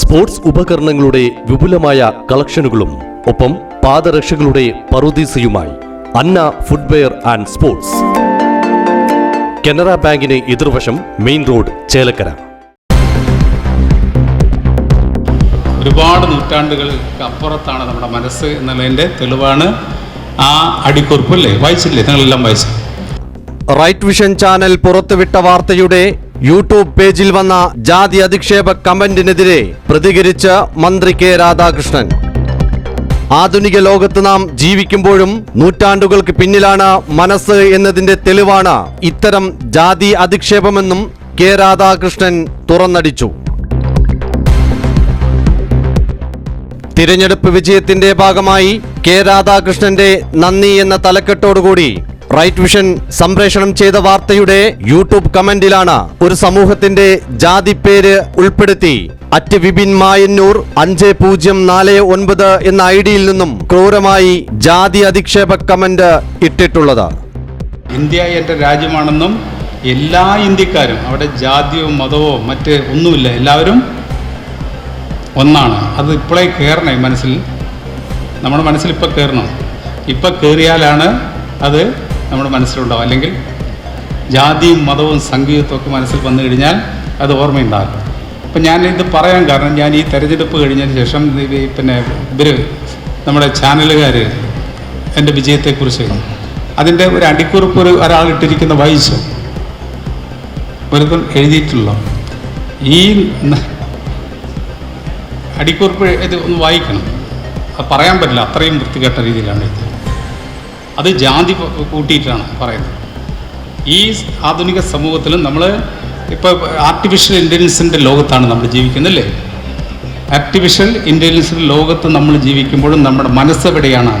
Sports ഉപകരണങ്ങളുടെ വിപുലമായ കളക്ഷനുകളും ഒപ്പം പാദരക്ഷകളുടെ പറുദീസയുമായി Anna footwear and sports. Canara ബാങ്കിന് എതിർവശം മെയിൻ റോഡ് ചേലക്കര. ഒരുപാട് നൂറ്റാണ്ടുകൾക്ക് അപ്പുറത്താണ് നമ്മുടെ മനസ്സ് എന്നുള്ളതിന്റെ തെളിവാണ് ആ അടിക്കുറിപ്പ് അല്ലേ? വായിച്ചില്ലേ? നിങ്ങളെല്ലാം വായിച്ചു റൈറ്റ് വിഷൻ ചാനൽ പുറത്തുവിട്ട വാർത്തയുടെ യൂട്യൂബ് പേജിൽ വന്ന ജാതി അധിക്ഷേപ കമന്റിനെതിരെ പ്രതികരിച്ച് മന്ത്രി കെ രാധാകൃഷ്ണൻ. ആധുനിക ലോകത്ത് നാം ജീവിക്കുമ്പോഴും നൂറ്റാണ്ടുകൾക്ക് പിന്നിലാണ് മനസ്സ് എന്നതിന്റെ തെളിവാണ് ഇത്തരം ജാതി അധിക്ഷേപമെന്നും കെ രാധാകൃഷ്ണൻ തുറന്നടിച്ചു. തിരഞ്ഞെടുപ്പ് വിജയത്തിന്റെ ഭാഗമായി കെ രാധാകൃഷ്ണന്റെ നന്ദി എന്ന തലക്കെട്ടോടുകൂടി റൈറ്റ് വിഷൻ സംപ്രേഷണം ചെയ്ത വാർത്തയുടെ യൂട്യൂബ് കമന്റിലാണ് ഒരു സമൂഹത്തിന്റെ ജാതി പേര് ഉൾപ്പെടുത്തി. അറ്റ് വിപിൻ മായന്നൂർ അഞ്ച് പൂജ്യം നാല് ഒൻപത് എന്ന ഐ ഡിയിൽ നിന്നും ക്രൂരമായി ജാതി അധിക്ഷേപ കമന്റ് ഇട്ടിട്ടുള്ളത്. ഇന്ത്യ എന്റെ രാജ്യമാണെന്നും എല്ലാ ഇന്ത്യക്കാരും അവിടെ ജാതിയോ മതമോ മറ്റ് ഒന്നുമില്ല എല്ലാവരും ഒന്നാണ്. അത് ഇപ്പോഴേ കയറണേ മനസ്സിൽ. നമ്മുടെ മനസ്സിൽ ഇപ്പോൾ കയറണം ഇപ്പം കയറിയാലാണ് അത് നമ്മുടെ മനസ്സിലുണ്ടാവും. അല്ലെങ്കിൽ ജാതിയും മതവും സംഗീതവും മനസ്സിൽ വന്നു കഴിഞ്ഞാൽ അത് ഓർമ്മയുണ്ടാകും. അപ്പം ഞാൻ ഇത് പറയാൻ കാരണം ഞാൻ ഈ തെരഞ്ഞെടുപ്പ് കഴിഞ്ഞതിന് ശേഷം പിന്നെ ഇവർ നമ്മുടെ ചാനലുകാർ എന്റെ വിജയത്തെക്കുറിച്ച് അതിന്റെ ഒരു അടിക്കുറിപ്പ് ഒരു ഒരാൾ ഇട്ടിരിക്കുന്ന വായിച്ചു വെറുതെ എഴുതിയിട്ടുള്ള ഈ അടിക്കുറിപ്പ് ഇത് ഒന്ന് വായിക്കണം. അത് പറയാൻ പറ്റില്ല. അത്രയും വൃത്തികെട്ട രീതിയിലാണ് എഴുതിയത് അത് ജാതി കൂട്ടിയിട്ടാണ് പറയുന്നത്. ഈ ആധുനിക സമൂഹത്തിൽ നമ്മൾ ഇപ്പോൾ ആർട്ടിഫിഷ്യൽ ഇന്റലിജൻസിന്റെ ലോകത്താണ് നമ്മൾ ജീവിക്കുന്നല്ലേ ആർട്ടിഫിഷ്യൽ ഇന്റലിജൻസിന്റെ ലോകത്ത് നമ്മൾ ജീവിക്കുമ്പോഴും നമ്മുടെ മനസ്സ് എവിടെയാണ്?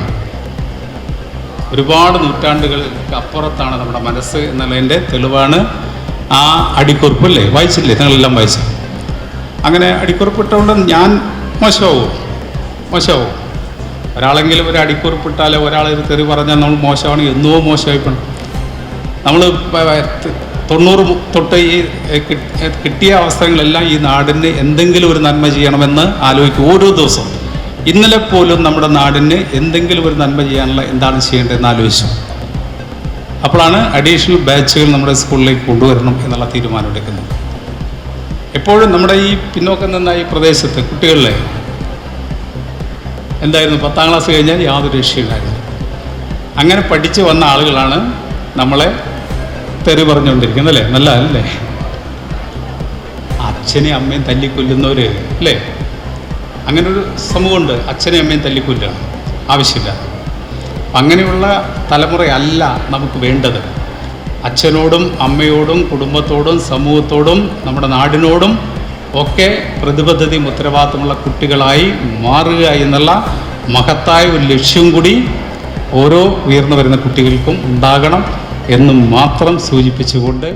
ഒരുപാട് നൂറ്റാണ്ടുകൾക്ക് അപ്പുറത്താണ് നമ്മുടെ മനസ്സ് എന്നുള്ളതിന്റെ തെളിവാണ് ആ അടിക്കുറിപ്പ് അല്ലേ? വായിച്ചില്ലേ നിങ്ങളെല്ലാം വായിച്ചു അങ്ങനെ അടിക്കുറിപ്പിട്ടുകൊണ്ട് ഞാൻ മോശമാവും? മോശമാവും? ഒരാളെങ്കിലും ഒരു അടിക്കുറിപ്പിട്ടാലോ ഒരാൾ ഒരു തെറി പറഞ്ഞാൽ നമ്മൾ മോശമാണ്. എന്നോ മോശമായിപ്പോണം. നമ്മൾ തൊണ്ണൂറ് തൊട്ട് ഈ കിട്ടിയ അവസരങ്ങളെല്ലാം ഈ നാടിന് എന്തെങ്കിലും ഒരു നന്മ ചെയ്യണമെന്ന് ആലോചിക്കും ഓരോ ദിവസവും. ഇന്നലെ പോലും നമ്മുടെ നാടിന് എന്തെങ്കിലും ഒരു നന്മ ചെയ്യാനുള്ള എന്താണ് ചെയ്യേണ്ടതെന്ന് ആലോചിച്ചു. അപ്പോഴാണ് അഡീഷണൽ ബാച്ചുകൾ നമ്മുടെ സ്കൂളിലേക്ക് കൊണ്ടുവരണം എന്നുള്ള തീരുമാനം എടുക്കുന്നത്. എപ്പോഴും നമ്മുടെ ഈ പിന്നോക്കം നിന്ന ഈ പ്രദേശത്ത് കുട്ടികളിലെ എന്തായിരുന്നു? പത്താം ക്ലാസ് കഴിഞ്ഞാൽ യാതൊരു രക്ഷയില്ലായിരുന്നു അങ്ങനെ പഠിച്ചു വന്ന ആളുകളാണ് നമ്മളെ തെറി പറഞ്ഞുകൊണ്ടിരിക്കുന്നത് അല്ലേ? നല്ല അല്ലേ? അച്ഛനെയും അമ്മയും തല്ലിക്കൊല്ലുന്നവർ അല്ലേ? അങ്ങനൊരു സമൂഹമുണ്ട്. അച്ഛനെയും അമ്മയും തല്ലിക്കൊല്ലുകയാണ് ആവശ്യമില്ല. അങ്ങനെയുള്ള തലമുറയല്ല നമുക്ക് വേണ്ടത്. അച്ഛനോടും അമ്മയോടും കുടുംബത്തോടും സമൂഹത്തോടും നമ്മുടെ നാടിനോടും ഒക്കെ പ്രതിബദ്ധതയും ഉത്തരവാദിത്തമുള്ള കുട്ടികളായി മാറുക എന്നുള്ള മഹത്തായ ഒരു ലക്ഷ്യം കൂടി ഓരോ ഉയർന്നു വരുന്ന കുട്ടികൾക്കും ഉണ്ടാകണം എന്നും മാത്രം സൂചിപ്പിച്ചുകൊണ്ട്